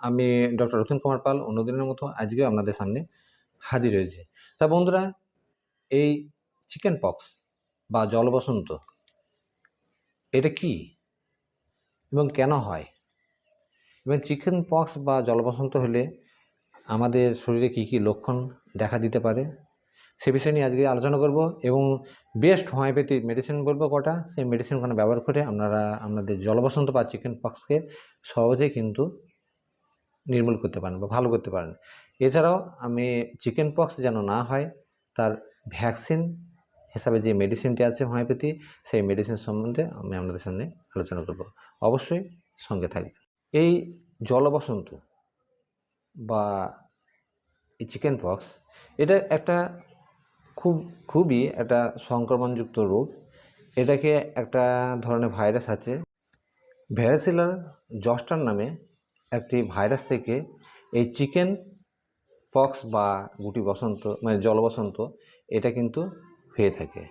আমি ডক্টর রতন কুমার পাল, অন্যদিনের মতো আজকেও আপনাদের সামনে হাজির হয়েছি। তা বন্ধুরা, এই চিকেন পক্স বা জলবসন্ত এটা কি এবং কেন হয়? এবং চিকেন পক্স বা জলবসন্ত হলে আমাদের শরীরে কী কী লক্ষণ দেখা দিতে পারে? সে বিষয় নিয়ে আজকে আলোচনা করব এবং বেস্ট হোমিওপ্যাথি মেডিসিন বলব কটা। সেই মেডিসিনগুলো ব্যবহার করে আপনারা, আপনাদের জলবসন্ত বা চিকেন পক্সকে সহজেই কিন্তু নির্মূল করতে পারেন বা ভালো করতে পারেন। এছাড়াও আমি চিকেন পক্স যেন না হয়, তার ভ্যাকসিন হিসাবে যে মেডিসিনটি আছে হোমিওপ্যাথি সেই মেডিসিন সম্বন্ধে আমি আপনাদের সামনে আলোচনা করব। অবশ্যই সঙ্গে থাকবেন। এই জলবসন্ত বা এই চিকেন পক্স এটা একটা খুব, খুবই একটা সংক্রমণযুক্ত রোগ। এটাকে একটা ধরনের ভাইরাস আছে। ভ্যারাসিলার জস্টার নামে একটি ভাইরাস থেকে এই চিকেন পক্স বা গুটি বসন্ত মানে জলবসন্ত, এটা কিন্তু হয়ে থাকে।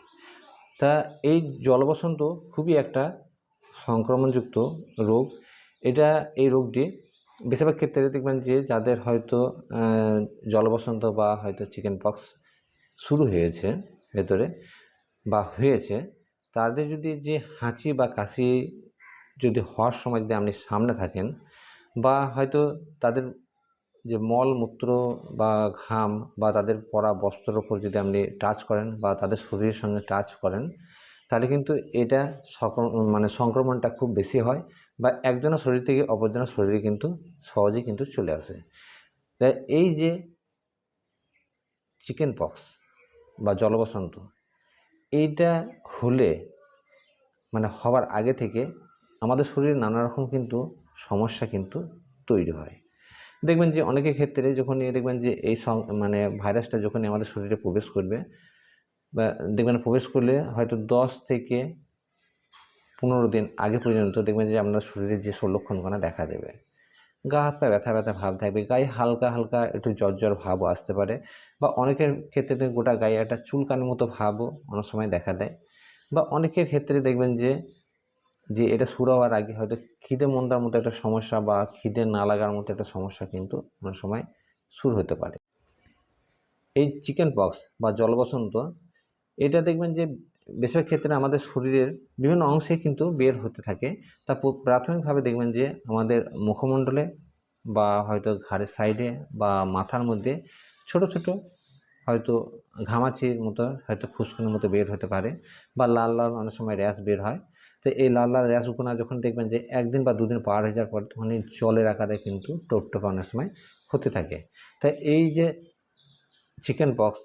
তা এই জলবসন্ত খুবই একটা সংক্রমণযুক্ত রোগ। এটা, এই রোগটি বেশিরভাগ ক্ষেত্রে দেখবেন যে যাদের হয়তো জলবসন্ত বা হয়তো চিকেন পক্স শুরু হয়েছে, ভেতরে বা হয়েছে, তাদের যদি যে হাঁচি বা কাশি যদি হওয়ার সময় যদি আপনি সামনে থাকেন বা হয়তো তাদের যে মল, মূত্র বা ঘাম বা তাদের পরা বস্ত্রের ওপর যদি আপনি টাচ করেন বা তাদের শরীরের সঙ্গে টাচ করেন, তাহলে কিন্তু এটা মানে সংক্রমণটা খুব বেশি হয় বা একজনের শরীর থেকে অপরজনের শরীরে কিন্তু সহজেই কিন্তু চলে আসে। তাই এই যে চিকেন পক্স বা জলবসন্ত, এইটা হলে মানে হওয়ার আগে থেকে আমাদের শরীরে নানা রকম কিন্তু সমস্যা কিন্তু তৈরি হয়। দেখবেন যে অনেকের ক্ষেত্রে যখনই দেখবেন যে এই মানে ভাইরাসটা যখনই আমাদের শরীরে প্রবেশ করবে বা দেখবেন প্রবেশ করলে হয়তো দশ থেকে পনেরো দিন আগে পর্যন্ত দেখবেন যে আপনার শরীরে যে লক্ষণগুলো দেখা দেবে। গা হাত পা ব্যথা ব্যথা ভাব থাকবে। গায়ে হালকা হালকা একটু জ্বর ভাবও আসতে পারে বা অনেকের ক্ষেত্রে গোটা গায়ে একটা চুলকানির মতো ভাবও অনেক সময় দেখা দেয়। বা অনেকের ক্ষেত্রে দেখবেন যে যে এটা শুরু হওয়ার আগে হয়তো খিদে মন্দার মতো একটা সমস্যা বা খিদে না লাগার মতো একটা সমস্যা কিন্তু অনেক সময় শুরু হতে পারে। এই চিকেন পক্স বা জলবসন্ত, এটা দেখবেন যে বেশিরভাগ ক্ষেত্রে আমাদের শরীরের বিভিন্ন অংশে কিন্তু বের হতে থাকে। তা প্রাথমিকভাবে দেখবেন যে আমাদের মুখমণ্ডলে বা হয়তো ঘাড়ের সাইডে বা মাথার মধ্যে ছোট ছোট হয়তো ঘামাচির মতো হয়তো ফুসকুনির মতো বের হতে পারে বা লাল লাল অনেক সময় র্যাশ বের হয়। তো এই লাল লাল র্যাশগুলো যখন দেখবেন যে একদিন বা দুদিন পার হয়ে যাওয়ার পর তখনই জলের আকারে কিন্তু টোপ অনেক সময় হতে থাকে। তাই এই যে চিকেন পক্স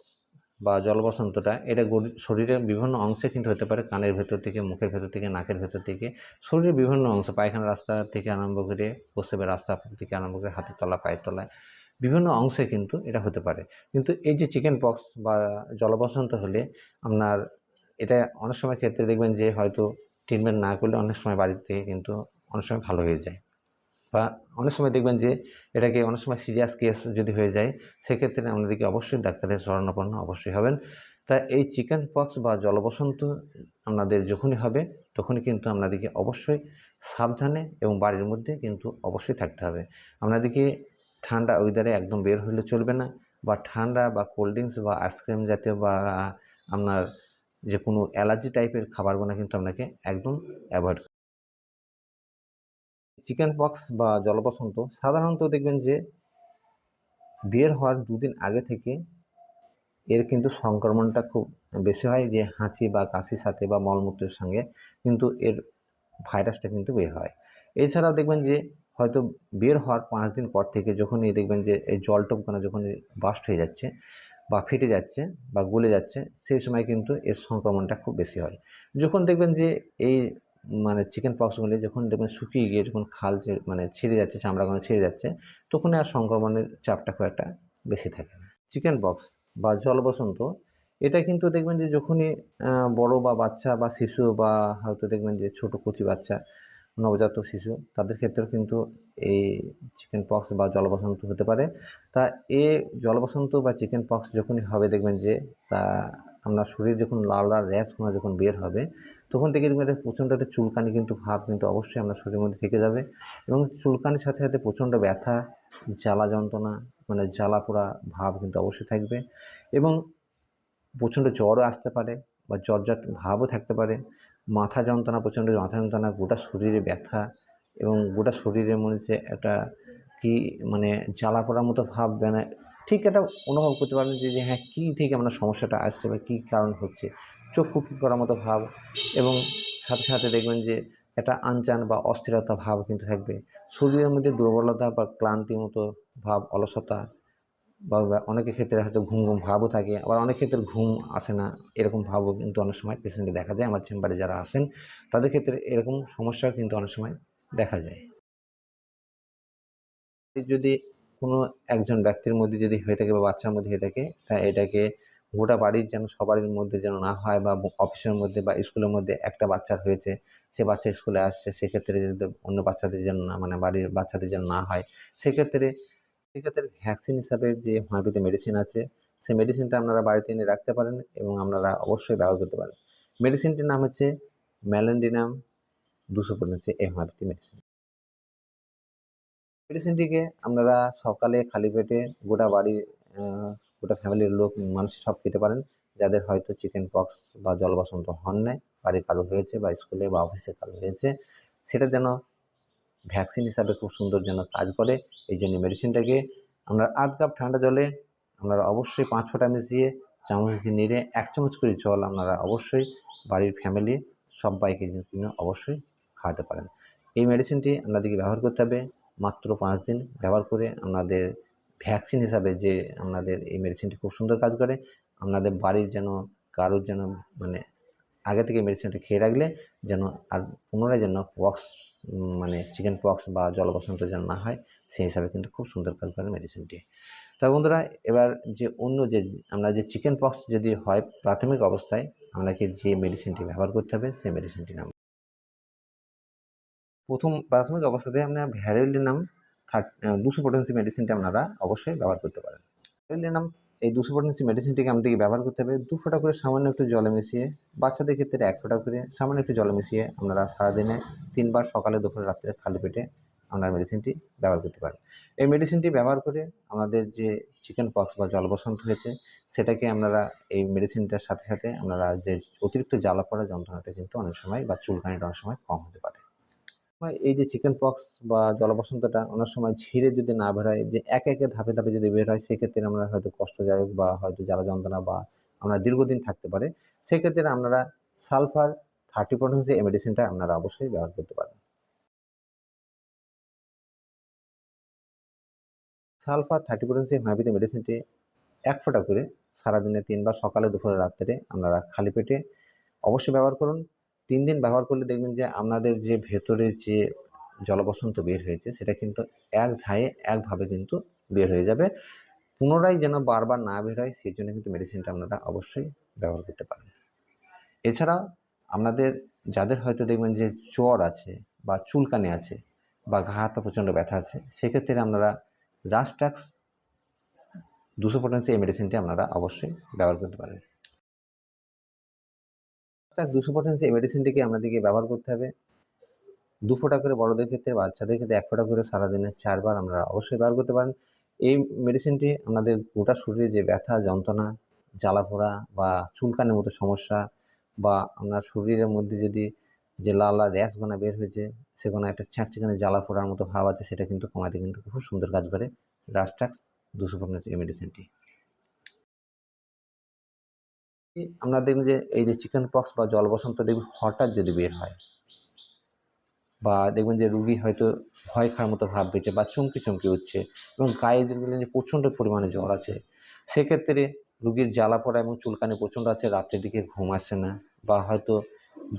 বা জলবসন্তটা, এটা শরীরের বিভিন্ন অংশে কিন্তু হতে পারে, কানের ভেতর থেকে, মুখের ভেতর থেকে, নাকের ভেতর থেকে, শরীরের বিভিন্ন অংশ, পায়খানা রাস্তা থেকে আরম্ভ করে প্রস্রাবের রাস্তা থেকে আরম্ভ করে, হাতের তলা পায়ের তলায়, বিভিন্ন অংশে কিন্তু এটা হতে পারে। কিন্তু এই যে চিকেন পক্স বা জলবসন্ত হলে আপনার এটা অনেক সময় ক্ষেত্রে দেখবেন যে হয়তো ট্রিটমেন্ট না করলে অনেক সময় বাড়ির থেকে কিন্তু অনেক সময় ভালো হয়ে যায়। বা অনেক সময় দেখবেন যে এটাকে অনেক সময় সিরিয়াস কেস যদি হয়ে যায়, সেক্ষেত্রে আপনাদেরকে অবশ্যই ডাক্তারের শরণাপন্ন অবশ্যই হবেন। তা এই চিকেন পক্স বা জলবসন্ত আপনাদের যখনই হবে, তখনই কিন্তু আপনাদেরকে অবশ্যই সাবধানে এবং বাড়ির মধ্যে কিন্তু অবশ্যই থাকতে হবে। আপনাদেরকে ঠান্ডা ওয়েদারে একদম বের হলে চলবে না বা ঠান্ডা বা কোল্ড ড্রিঙ্কস বা আইসক্রিম জাতীয় বা আপনার যে কোনো অ্যালার্জি টাইপের খাবারগুলো কিন্তু আপনাকে একদম অ্যাভয়েড চিকেন পক্স বা জলবসন্ত সাধারণত দেখবেন যে বের হওয়ার দুদিন আগে থেকে এর কিন্তু সংক্রমণটা খুব বেশি হয় যে হাঁচি বা কাশির সাথে বা মলমূত্রের সঙ্গে কিন্তু এর ভাইরাসটা কিন্তু বের হয়। এছাড়াও দেখবেন যে হয়তো বের হওয়ার পাঁচ দিন পর থেকে যখনই দেখবেন যে এই জল জলটপখানা যখন বাস্ট হয়ে যাচ্ছে বা ফেটে যাচ্ছে বা গলে যাচ্ছে, সেই সময় কিন্তু এর সংক্রমণটা খুব বেশি হয়। যখন দেখবেন যে এই মানে চিকেন পক্সগুলি যখন দেখবেন শুকিয়ে গিয়ে যখন খাল মানে ছিঁড়ে যাচ্ছে, চামড়াগুলো ছিঁড়ে যাচ্ছে, তখন আর সংক্রমণের চাপটা খুব একটা বেশি থাকে না। চিকেন পক্স বা জলবসন্ত, এটা কিন্তু দেখবেন যে যখনই বড় বা বাচ্চা বা শিশু বা হয়তো দেখবেন যে ছোট কচি বাচ্চা, নবজাতক শিশু, তাদের ক্ষেত্রেও কিন্তু এই চিকেন পক্স বা জলবসন্ত হতে পারে। তা এ জলবসন্ত বা চিকেন পক্স যখনই হবে দেখবেন যে, তা আপনার শরীর যখন লাল লাল র্যাশগুলো যখন বের হবে তখন থেকে দেখবেন একটা প্রচণ্ড একটা চুলকানি কিন্তু ভাব কিন্তু অবশ্যই আপনার শরীরের মধ্যে থেকে যাবে এবং চুলকানির সাথে সাথে প্রচণ্ড ব্যথা, জ্বালা যন্ত্রণা মানে জ্বালা পোড়া ভাব কিন্তু অবশ্যই থাকবে এবং প্রচণ্ড জ্বরও আসতে পারে বা জ্বরজাট ভাবও থাকতে পারে। মাথা যন্ত্রণা, প্রচণ্ড মাথা যন্ত্রণা, গোটা শরীরে ব্যথা এবং গোটা শরীরের মধ্যে একটা কি মানে জ্বালা পোড়ার মতো ভাব মানে ঠিক একটা অনুভব করতে পারবেন যে হ্যাঁ কী থেকে আপনার সমস্যাটা আসছে বা কী কারণ হচ্ছে? চোখ কুটকুট করার মতো ভাব এবং সাথে সাথে দেখবেন যে একটা আনচান বা অস্থিরতা ভাব কিন্তু থাকবে। শরীরের মধ্যে দুর্বলতা বা ক্লান্তির মতো ভাব, অলসতা বা অনেকের ক্ষেত্রে হয়তো ঘুম ঘুম ভাবও থাকে, আবার অনেক ক্ষেত্রে ঘুম আসে না, এরকম ভাবও কিন্তু অনেক সময় পেশেন্টে দেখা যায়। আমার চেম্বারে যারা আসেন তাদের ক্ষেত্রে এরকম সমস্যা কিন্তু অনেক সময় দেখা যায়। যদি কোনো একজন ব্যক্তির মধ্যে যদি হয়ে থাকে বা বাচ্চার মধ্যে হয়ে থাকে, তা এটাকে গোটা বাড়ির যেন সবারই মধ্যে যেন না হয় বা অফিসের মধ্যে বা স্কুলের মধ্যে একটা বাচ্চার হয়েছে, সে বাচ্চা স্কুলে আসছে, সেক্ষেত্রে যদি অন্য বাচ্চাদের যেন না মানে বাড়ির বাচ্চাদের যেন না হয়, সেক্ষেত্রে সেক্ষেত্রে ভ্যাকসিন হিসাবে যে হোমিওপ্যাথি মেডিসিন আছে সেই মেডিসিনটা আপনারা বাড়িতে এনে রাখতে পারেন এবং আপনারা অবশ্যই ব্যবহার করতে পারেন। মেডিসিনটির নাম হচ্ছে ম্যালেন্ডিনাম দুশো পনেরো এই হোমিওপ্যাথি মেডিসিন মেডিসিনটিকে আপনারা সকালে খালি পেটে গোটা বাড়ির গোটা ফ্যামিলির লোক মানুষ সব খেতে পারেন। যাদের হয়তো চিকেন পক্স বা জলবসন্ত হন নাই বাড়ির কারও হয়েছে বা স্কুলে বা অফিসে কারও হয়েছে, সেটা যেন ভ্যাকসিন হিসাবে খুব সুন্দর যেন কাজ করে, এই জন্য মেডিসিনটাকে আমরা আধ কাপ ঠান্ডা জলে আপনারা অবশ্যই পাঁচ ফোঁটা মিশিয়ে চামচ দিয়ে নেড়ে এক চামচ করে জল আপনারা অবশ্যই বাড়ির ফ্যামিলি সবাইকে কিন্তু অবশ্যই খাওয়াতে পারেন। এই মেডিসিনটি আপনাদেরকে ব্যবহার করতে হবে। মাত্র পাঁচ দিন ব্যবহার করে আপনাদের ভ্যাকসিন হিসাবে যে আপনাদের এই মেডিসিনটি খুব সুন্দর কাজ করে আপনাদের বাড়ির যেন কারোর যেন মানে আগে থেকে মেডিসিনটা খেয়ে রাখলে যেন আর পুনরায় যেন পক্স মানে চিকেন পক্স বা জলবসন্ত যেন না হয়, সেই হিসাবে কিন্তু খুব সুন্দর কাজ করে মেডিসিনটি তবে বন্ধুরা, এবার যে অন্য যে, আমরা যে চিকেন পক্স যদি হয় প্রাথমিক অবস্থায় আপনাকে যে মেডিসিনটি ব্যবহার করতে হবে, সেই মেডিসিনটি নাম প্রথম প্রাথমিক অবস্থাতে আপনার ভ্যারেলিনাম থার্ট দুশো পটেন্সি মেডিসিনটি আপনারা অবশ্যই ব্যবহার করতে পারেন। ভ্যারেলিনাম এই দুশো পটেন্সি মেডিসিনটিকে আমাদেরকে ব্যবহার করতে হবে? দু ফোঁটা করে সামান্য একটু জলে মিশিয়ে, বাচ্চাদের ক্ষেত্রে এক ফোঁটা করে সামান্য একটু জলে মিশিয়ে আপনারা সারাদিনে তিনবার সকালে, দুপুরে, রাত্রে খালি পেটে আপনার মেডিসিনটি ব্যবহার করতে পারেন। এই মেডিসিনটি ব্যবহার করে আমাদের যে চিকেন পক্স বা জলবসন্ত হয়েছে, সেটাকে আপনারা এই মেডিসিনটার সাথে সাথে আপনারা যে অতিরিক্ত জ্বালা পড়া যন্ত্রণাটা কিন্তু অনেক সময় বা চুলকানিটা অনেক সময় কম হতে পারে। এই যে চিকেন পক্স বা জলবসন্তটা অনেক সময় ঝিরে যদি না বের হয়, যে একে একে ধাপে ধাপে যদি বের হয়, সেক্ষেত্রে আমরা হয়তো কষ্টদায়ক বা হয়তো জ্বালা যন্ত্রণা বা আমরা দীর্ঘদিন থাকতে পারে। সেক্ষেত্রে আপনারা সালফার থার্টি পার্সেন্ট এই মেডিসিনটা আপনারা অবশ্যই ব্যবহার করতে পারেন সালফার থার্টি পার্সেন্ট হোমিওপ্যাথি মেডিসিনটি এক ফোঁটা করে সারাদিনে তিনবার সকালে, দুপুরে, রাত্রে আপনারা খালি পেটে অবশ্যই ব্যবহার করুন। তিন দিন ব্যবহার করলে দেখবেন যে আপনাদের যে ভেতরে যে জলবসন্ত বের হয়েছে, সেটা কিন্তু এক ধায়ে, একভাবে কিন্তু বের হয়ে যাবে। পুনরায় যেন বারবার না বের হয়, সেই জন্য কিন্তু মেডিসিনটা আপনারা অবশ্যই ব্যবহার করতে পারেন। এছাড়া আপনাদের যাদের হয়তো দেখবেন যে জ্বর আছে বা চুলকানি আছে বা ঘা হাতে প্রচণ্ড ব্যথা আছে, সেক্ষেত্রে আপনারা রাস্টাক্স দুশো পটেন্সি এই মেডিসিনটি আপনারা অবশ্যই ব্যবহার করতে পারেন। রাস্টাক্স দুশো পটেন্সি এই মেডিসিনটিকে আপনাদেরকে ব্যবহার করতে হবে। দু ফোঁটা করে বড়দের ক্ষেত্রে, বাচ্চাদের ক্ষেত্রে এক ফোঁটা করে সারাদিনে চারবার আমরা অবশ্যই ব্যবহার করতে পারেন। এই মেডিসিনটি আমাদের গোটা শরীরে যে ব্যথা, যন্ত্রণা জ্বালা পোড়া বা চুলকানের মতো সমস্যা বা আপনার শরীরের মধ্যে যদি যে লাল লাল র্যাশ গোনা বের হয়েছে সেখানে একটা ছ্যাঁকচিকানে জ্বালা পোড়ার মতো ভাব আছে, সেটা কিন্তু কমাতে কিন্তু খুব সুন্দর কাজ করে। রাস্টাক্স দুশো পনেরো এই মেডিসিনটি আমরা দেখবেন যে এই যে চিকেন পক্স বা জল বসন্ত দেখবেন হঠাৎ যদি বের হয় বা দেখবেন যে রুগী হয়তো ভয় খাওয়ার মতো ভাব পেয়েছে বা চমকি চমকি উঠছে এবং গায়ে দেখবেন যে প্রচণ্ড পরিমাণে জ্বর আছে, সেক্ষেত্রে রুগীর জ্বালা পড়া এবং চুলকানি প্রচণ্ড আছে রাতের দিকে ঘুম আসছে না বা হয়তো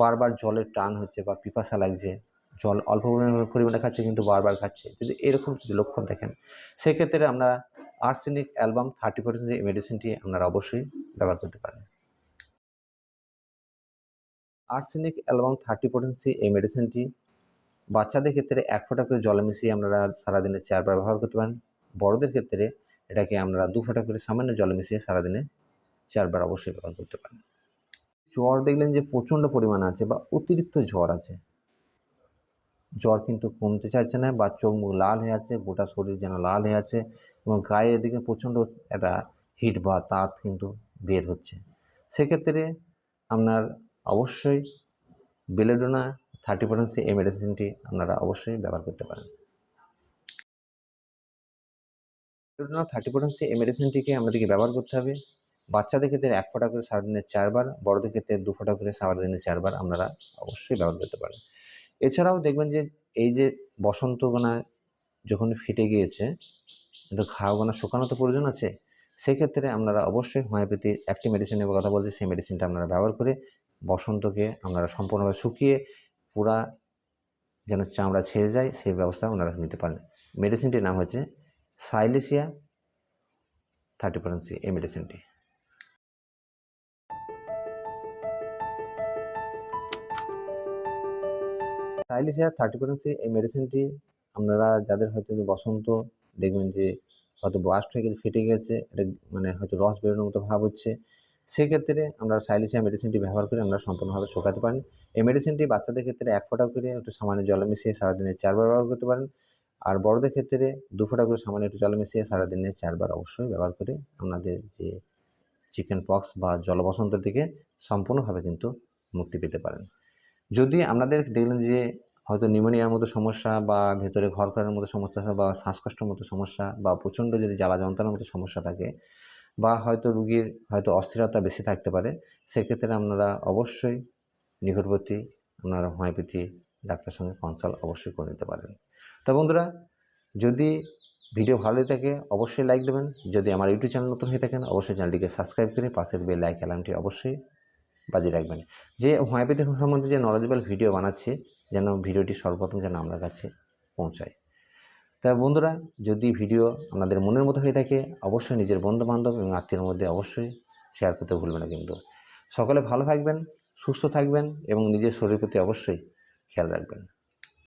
বারবার জলের টান হচ্ছে বা পিপাসা লাগছে, জল অল্প পরিমাণে পরিমাণে খাচ্ছে কিন্তু বারবার খাচ্ছে, যদি এরকম যদি লক্ষণ দেখেন, সেক্ষেত্রে আমরা আর্সেনিক অ্যালবাম থার্টি পার্সেন্ট এই মেডিসিনটি আপনারা অবশ্যই ব্যবহার করতে পারেন। আর্সেনিক অ্যালবাম থার্টি পার্সেন্ট এই মেডিসিনটি বাচ্চাদের ক্ষেত্রে এক ফোঁটা করে জলে মিশিয়ে আপনারা সারাদিনে চারবার ব্যবহার করতে পারেন। বড়দের ক্ষেত্রে এটাকে আমরা দু ফোঁটা করে সামান্য জলে মিশিয়ে সারাদিনে চারবার অবশ্যই ব্যবহার করতে পারেন। জ্বর দেখলেন যে প্রচণ্ড পরিমাণ আছে বা অতিরিক্ত জ্বর আছে। জ্বর কিন্তু কমতে চাইছে না বা চোখ মুখ লাল হয়ে আছে, গোটা শরীর যেন লাল হয়ে আছে এবং গায়ে এদিকে প্রচণ্ড একটা হিট বা তাঁত কিন্তু বের হচ্ছে। সেক্ষেত্রে আপনার অবশ্যই বেলেডোনা থার্টি পার্সেন্ট এই মেডিসিনটি আপনারা অবশ্যই ব্যবহার করতে পারেন। বেলেডোনা থার্টি পার্সেন্ট এই মেডিসিনটিকে আমাদেরকে ব্যবহার করতে হবে। বাচ্চাদের ক্ষেত্রে এক ফোঁটা করে সারাদিনে চারবার, বড়দের ক্ষেত্রে দু ফোঁটা করে সারাদিনে চারবার আপনারা অবশ্যই ব্যবহার করতে পারেন। এছাড়াও দেখবেন যে এই যে বসন্তগোনা যখন ফেটে গিয়েছে, কিন্তু ঘাওগোনা শুকানো তো প্রয়োজন আছে, সেক্ষেত্রে আপনারা অবশ্যই হোমিওপ্যাথি একটি মেডিসিনের কথা বলছি, সেই মেডিসিনটা আপনারা ব্যবহার করে বসন্তকে আপনারা সম্পূর্ণভাবে শুকিয়ে পুরা যেন চামড়া ছেড়ে যায়, সেই ব্যবস্থা ওনারা নিতে পারেন। মেডিসিনটির নাম হচ্ছে সাইলেসিয়া থার্টি পার্সেন্ট এই মেডিসিনটি। সাইলেসিয়া থার্টি পার্সেন্ট এই মেডিসিনটি আপনারা যাদের হয়তো বসন্ত দেখবেন যে হয়তো বাস্ট হয়ে গেছে, ফেটে গেছে, এটা মানে হয়তো রস বেরোনোর মতো ভাব হচ্ছে সেক্ষেত্রে আমরা সাইলেসিয়া মেডিসিনটি ব্যবহার করে আমরা সম্পূর্ণভাবে শোকাতে পারেন এই মেডিসিনটি বাচ্চাদের ক্ষেত্রে এক ফোঁটা করে একটু সামান্য জল মিশিয়ে সারাদিনে চারবার ব্যবহার করতে পারেন। আর বড়দের ক্ষেত্রে দু ফোঁটা করে সামান্য একটু জল মিশিয়ে সারাদিনে চারবার অবশ্যই ব্যবহার করে আপনাদের যে চিকেন পক্স বা জলবসন্ত থেকে সম্পূর্ণভাবে কিন্তু মুক্তি পেতে পারেন। যদি আপনাদের দেখলেন যে হয়তো নিউমোনিয়ার মতো সমস্যা বা ভেতরে ঘর করার মতো সমস্যা বা শ্বাসকষ্টের মতো সমস্যা বা প্রচণ্ড যদি জ্বালা যন্ত্রণার মতো সমস্যা থাকে বা হয়তো রুগীর হয়তো অস্থিরতা বেশি থাকতে পারে, সেক্ষেত্রে আপনারা অবশ্যই নিকটবর্তী আপনারা হোমিওপ্যাথি ডাক্তার সঙ্গে কনসাল্ট অবশ্যই করে নিতে পারেন। তা বন্ধুরা, যদি ভিডিও ভালো লেগে থাকে, অবশ্যই লাইক দেবেন। যদি আমার ইউটিউব চ্যানেল নতুন হয়ে থাকেন, অবশ্যই চ্যানেলটিকে সাবস্ক্রাইব করে পাশের বেল লাইক অ্যালার্মটি অবশ্যই বাজিয়ে রাখবেন। যে হোমিওপ্যাথি সম্বন্ধে যে নলেজেবল ভিডিও বানাচ্ছি, যেন ভিডিওটি সর্বপ্রথম যেন আপনার কাছে পৌঁছায়। তা বন্ধুরা, যদি ভিডিও আপনাদের মনের মতো হয়ে থাকে, অবশ্যই নিজের বন্ধুবান্ধব এবং আত্মীয়ের মধ্যে অবশ্যই শেয়ার করতে ভুলবেন না কিন্তু। সকলে ভালো থাকবেন, সুস্থ থাকবেন এবং নিজের শরীরের প্রতি অবশ্যই খেয়াল রাখবেন।